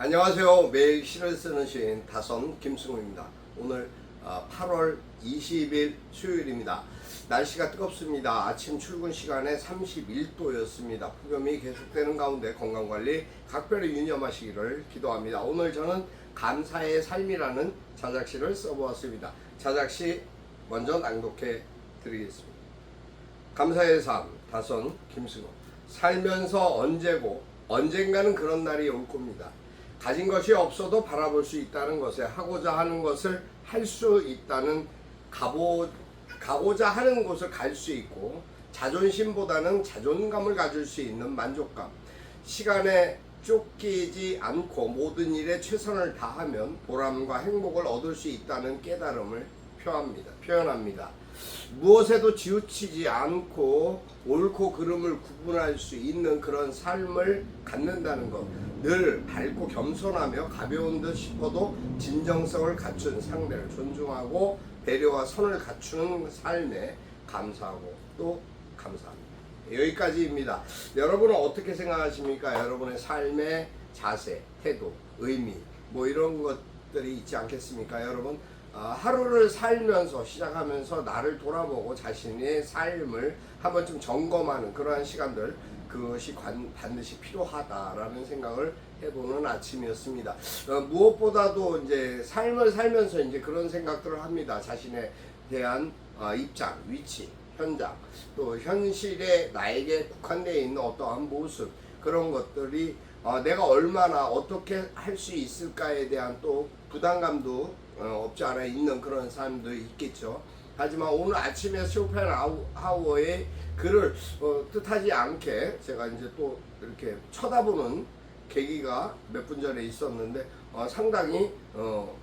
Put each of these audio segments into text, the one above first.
안녕하세요. 매일 시를 쓰는 시인 다선 김승우입니다. 오늘 어, 8월 20일 수요일입니다. 날씨가 뜨겁습니다. 아침 출근 시간에 31도였습니다. 폭염이 계속되는 가운데 건강관리 각별히 유념하시기를 기도합니다. 오늘 저는 감사의 삶이라는 자작시를 써보았습니다. 자작시 먼저 낭독해 드리겠습니다. 감사의 삶 다선 김승호 살면서 언제고 언젠가는 그런 날이 올 겁니다. 가진 것이 없어도 바라볼 수 있다는 것에 하고자 하는 것을 할 수 있다는 가보, 가고자 하는 곳을 갈 수 있고 자존심보다는 자존감을 가질 수 있는 만족감 시간에 쫓기지 않고 모든 일에 최선을 다하면 보람과 행복을 얻을 수 있다는 깨달음을 표합니다. 표현합니다. 무엇에도 지우치지 않고 옳고 그름을 구분할 수 있는 그런 삶을 갖는다는 것. 늘 밝고 겸손하며 가벼운 듯 싶어도 진정성을 갖춘 상대를 존중하고 배려와 선을 갖추는 삶에 감사하고 또 감사합니다. 여기까지입니다. 여러분은 어떻게 생각하십니까? 여러분의 삶의 자세, 태도, 의미 뭐 이런 것들이 있지 않겠습니까? 여러분 아, 하루를 살면서 시작하면서 나를 돌아보고 자신의 삶을 한 번쯤 점검하는 그러한 시간들 그것이 관- 반드시 필요하다라는 생각을 해보는 아침이었습니다. 어, 무엇보다도 이제 삶을 살면서 이제 그런 생각들을 합니다. 자신에 대한 어, 입장, 위치, 현장, 또 현실에 나에게 국한되어 있는 어떠한 모습 그런 것들이 어, 내가 얼마나 어떻게 할 수 있을까에 대한 또 부담감도 어, 없지 않아 있는 그런 사람도 있겠죠. 하지만 오늘 아침에 쇼펜 하우어의 글을 어, 뜻하지 않게 제가 이제 또 이렇게 쳐다보는 계기가 몇 분 전에 있었는데 어, 상당히 어,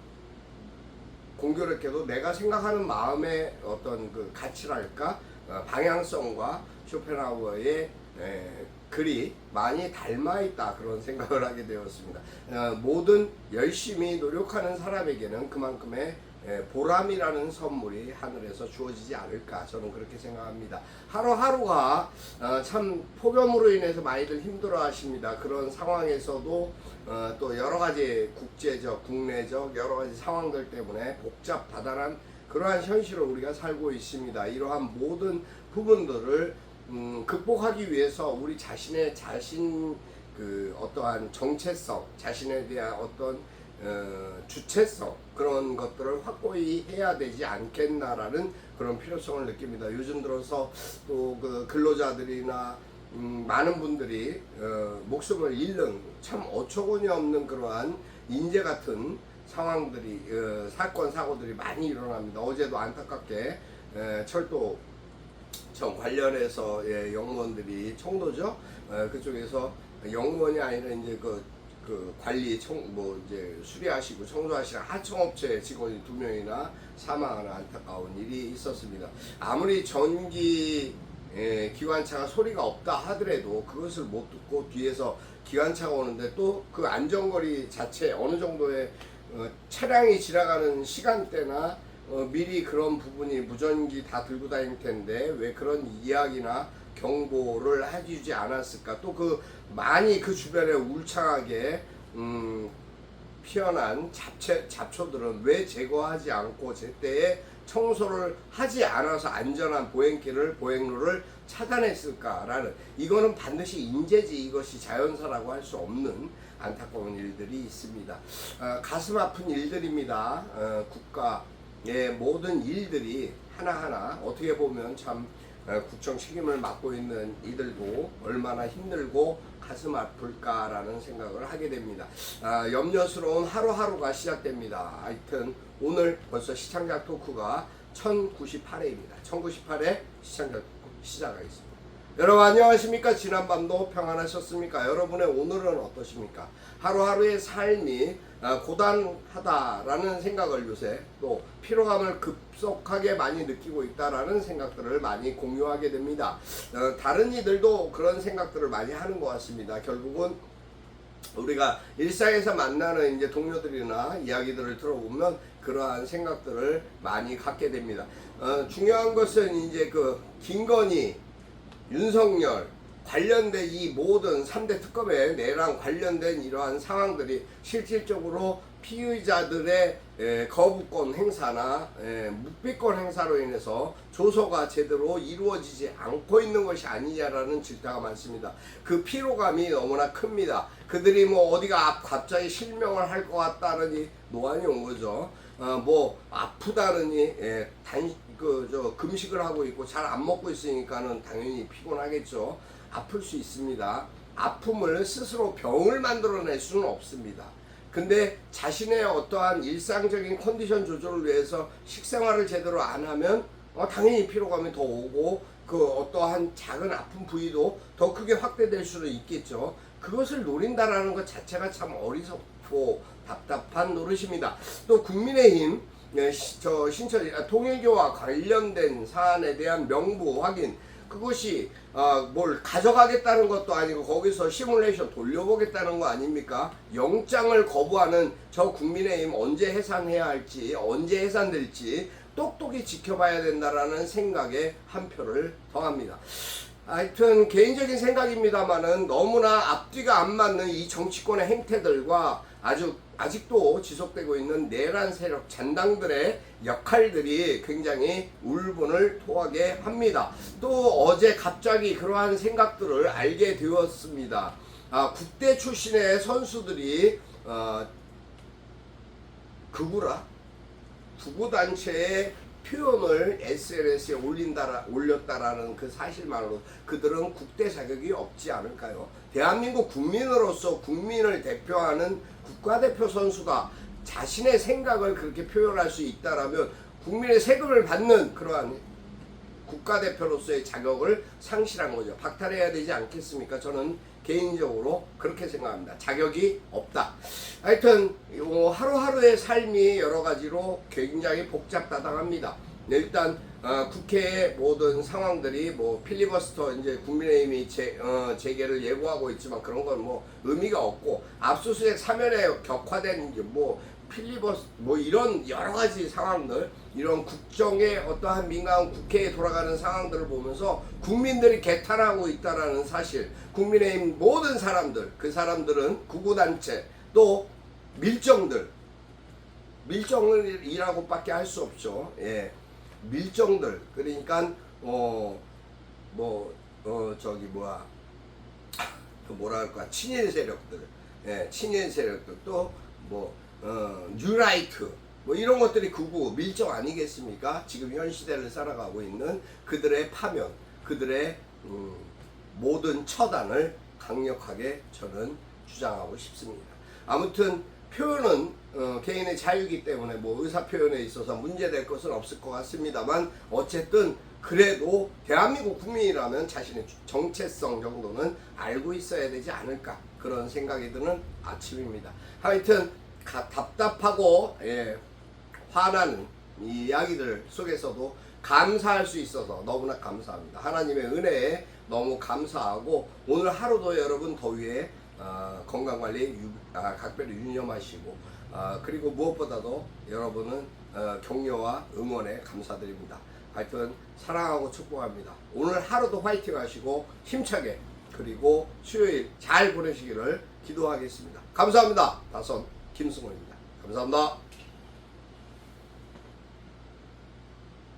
공교롭게도 내가 생각하는 마음의 어떤 그 가치랄까 어, 방향성과 쇼펜하우어의 에, 글이 많이 닮아 있다 그런 생각을 하게 되었습니다. 어, 모든 열심히 노력하는 사람에게는 그만큼의 에, 보람이라는 선물이 하늘에서 주어지지 않을까 저는 그렇게 생각합니다. 하루하루가 어, 참 폭염으로 인해서 많이들 힘들어 하십니다. 그런 상황에서도 어, 또 여러 가지 국제적, 국내적 여러 가지 상황들 때문에 복잡다단한 그러한 현실을 우리가 살고 있습니다. 이러한 모든 부분들을 음, 극복하기 위해서 우리 자신의 자신 그 어떠한 정체성, 자신에 대한 어떤 어, 주체성 그런 것들을 확고히 해야 되지 않겠나라는 그런 필요성을 느낍니다. 요즘 들어서 또 그 근로자들이나 음, 많은 분들이 어, 목숨을 잃는 참 어처구니 없는 그러한 인재 같은 상황들이 어, 사건 사고들이 많이 일어납니다. 어제도 안타깝게 에, 철도 청 관련해서 예, 영무원들이 청도죠. 어, 그쪽에서 영무원이 아니라 이제 그, 그 관리 청 뭐 이제 수리하시고 청소하시는 하청업체 직원이 두 명이나 사망하는 안타까운 일이 있었습니다. 아무리 전기 예, 기관차가 소리가 없다 하더라도 그것을 못 듣고 뒤에서 기관차가 오는데 또 그 안전거리 자체 어느 정도의 어, 차량이 지나가는 시간대나 어, 미리 그런 부분이 무전기 다 들고 다닐 텐데 왜 그런 이야기나 경보를 해주지 않았을까? 또 그 많이 그 주변에 울창하게 음, 피어난 잡채, 잡초들은 왜 제거하지 않고 제때에 청소를 하지 않아서 안전한 보행길을 보행로를 차단했을까라는 이거는 반드시 인재지 이것이 자연사라고 할 수 없는 안타까운 일들이 있습니다. 어, 가슴 아픈 일들입니다. 어, 국가 의 모든 일들이 하나하나 어떻게 보면 참 어, 국정 책임을 맡고 있는 이들도 얼마나 힘들고 가슴 아플까라는 생각을 하게 됩니다. 아, 염려스러운 하루하루가 시작됩니다. 하여튼 오늘 벌써 시청자 토크가 1098회입니다. 1098회 시청자 토크 시작하겠습니다. 여러분 안녕하십니까? 지난밤도 평안하셨습니까? 여러분의 오늘은 어떠십니까? 하루하루의 삶이 아, 고단하다라는 생각을 요새 또 피로감을 급속하게 많이 느끼고 있다라는 생각들을 많이 공유하게 됩니다. 어, 다른 이들도 그런 생각들을 많이 하는 것 같습니다. 결국은 우리가 일상에서 만나는 이제 동료들이나 이야기들을 들어보면 그러한 생각들을 많이 갖게 됩니다. 어, 중요한 것은 이제 그 김건희, 윤석열, 관련된 이 모든 3대 특검에 내랑 관련된 이러한 상황들이 실질적으로 피의자들의 에, 거부권 행사나 에, 묵비권 행사로 인해서 조서가 제대로 이루어지지 않고 있는 것이 아니냐라는 질타가 많습니다. 그 피로감이 너무나 큽니다. 그들이 뭐 어디가 아- 갑자기 실명을 할 것 같다느니 노안이 온 거죠. 어, 뭐 아프다느니 예, 단그저 금식을 하고 있고 잘 안 먹고 있으니까는 당연히 피곤하겠죠. 아플 수 있습니다. 아픔을 스스로 병을 만들어낼 수는 없습니다. 근데 자신의 어떠한 일상적인 컨디션 조절을 위해서 식생활을 제대로 안 하면 어, 당연히 피로감이 더 오고 그 어떠한 작은 아픈 부위도 더 크게 확대될 수는 있겠죠. 그것을 노린다라는 것 자체가 참 어리석고 답답한 노릇입니다. 또 국민의힘 예, 시- 저 신천 아, 통일교와 관련된 사안에 대한 명부 확인 그것이 아, 뭘 가져가겠다는 것도 아니고 거기서 시뮬레이션 돌려보겠다는 거 아닙니까? 영장을 거부하는 저 국민의힘 언제 해산해야 할지 언제 해산될지 똑똑히 지켜봐야 된다라는 생각에 한 표를 더합니다. 하여튼 개인적인 생각입니다만은 너무나 앞뒤가 안 맞는 이 정치권의 행태들과 아주 아직도 지속되고 있는 내란 세력 잔당들의 역할들이 굉장히 울분을 토하게 합니다. 또 어제 갑자기 그러한 생각들을 알게 되었습니다. 아, 국대 출신의 선수들이 어, 극우라 구구단체의 표현을 SNS에 올린다라, 올렸다라는 그 사실만으로 그들은 국대 자격이 없지 않을까요? 대한민국 국민으로서 국민을 대표하는 국가대표 선수가 자신의 생각을 그렇게 표현할 수 있다라면 국민의 세금을 받는 그러한 국가대표로서의 자격을 상실한 거죠. 박탈해야 되지 않겠습니까? 저는 개인적으로 그렇게 생각합니다. 자격이 없다. 하여튼 요 하루하루의 삶이 여러 가지로 굉장히 복잡다당합니다. 네, 일단 어, 국회의 모든 상황들이 뭐 필리버스터 이제 국민의힘이 재, 어, 재개를 예고하고 있지만 그런 건 뭐 의미가 없고 압수수색 사면에 격화된 뭐 필리버스 뭐 이런 여러 가지 상황들 이런 국정의 어떠한 민간 국회에 돌아가는 상황들을 보면서 국민들이 개탄하고 있다라는 사실 국민의힘 모든 사람들 그 사람들은 구구단체 또 밀정들. 밀정이라고밖에 할 수 없죠. 예. 밀정들. 그러니까 어 뭐 어 저기 뭐야. 그 뭐라 할까. 친일 세력들. 예 친일 세력들. 또뭐 어, 뉴라이트 뭐 이런 것들이 극우 밀정 아니겠습니까? 지금 현 시대를 살아가고 있는 그들의 파면, 그들의 음, 모든 처단을 강력하게 저는 주장하고 싶습니다. 아무튼 표현은 어, 개인의 자유이기 때문에 뭐 의사 표현에 있어서 문제될 것은 없을 것 같습니다만 어쨌든 그래도 대한민국 국민이라면 자신의 정체성 정도는 알고 있어야 되지 않을까 그런 생각이 드는 아침입니다. 하여튼 가- 답답하고 예, 화나는 이 이야기들 속에서도 감사할 수 있어서 너무나 감사합니다. 하나님의 은혜에 너무 감사하고 오늘 하루도 여러분 더위에 어, 건강관리 유, 아, 각별히 유념하시고 아, 그리고 무엇보다도 여러분은 어, 격려와 응원에 감사드립니다. 하여튼 사랑하고 축복합니다. 오늘 하루도 화이팅 하시고 힘차게 그리고 수요일 잘 보내시기를 기도하겠습니다. 감사합니다. 다선 김승호입니다. 감사합니다.